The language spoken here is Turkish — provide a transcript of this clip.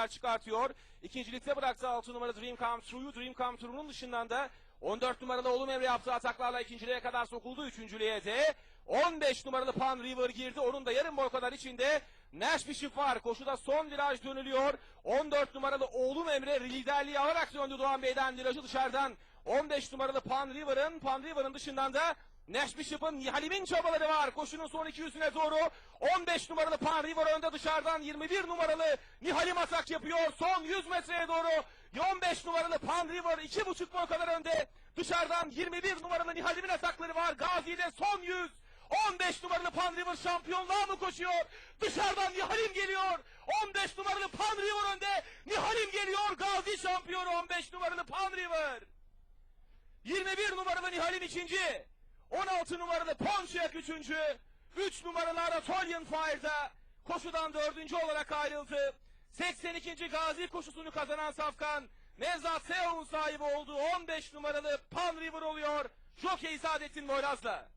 farklar çıkartıyor. İkincilikte bıraktı 6 numaralı Dream Come True'yu. Dream Come True'nun dışından da 14 numaralı Oğlum Emre yaptığı ataklarla ikinciliğe kadar sokuldu. Üçüncülüğe de 15 numaralı Pan River girdi. Onun da yarım boy kadar içinde Nash Bishop var. Koşuda son viraj dönülüyor. 14 numaralı Oğlum Emre liderliği alarak döndü Doğan Bey'den virajı dışarıdan. 15 numaralı Pan River'ın Pan River'ın dışından da Nash Bishop'ın Halim'in çabaları var. Koşunun son 200'üne doğru 15 numaralı Pan River önde dışarıdan 21 numaralı Nihalim atak yapıyor. Son 100 metreye doğru 15 numaralı Pan River 2,5 boy kadar önde. Dışarıdan 21 numaralı Nihalim'in atakları var. Gazi'de son 100. 15 numaralı Pan River şampiyonluğa mı koşuyor? Dışarıdan Nihalim geliyor. 15 numaralı Pan River önde. Nihalim geliyor. Gazi şampiyonu 15 numaralı Pan River. 21 numaralı Nihalim ikinci. 16 numaralı Ponçayak üçüncü. 3 numaralı Anatolian Fire'da koşudan dördüncü olarak ayrıldı. 82. Gazi koşusunu kazanan Safkan Nevzat Seo'nun sahibi olduğu 15 numaralı Pan River oluyor. Jockey Saadettin Boyraz'la.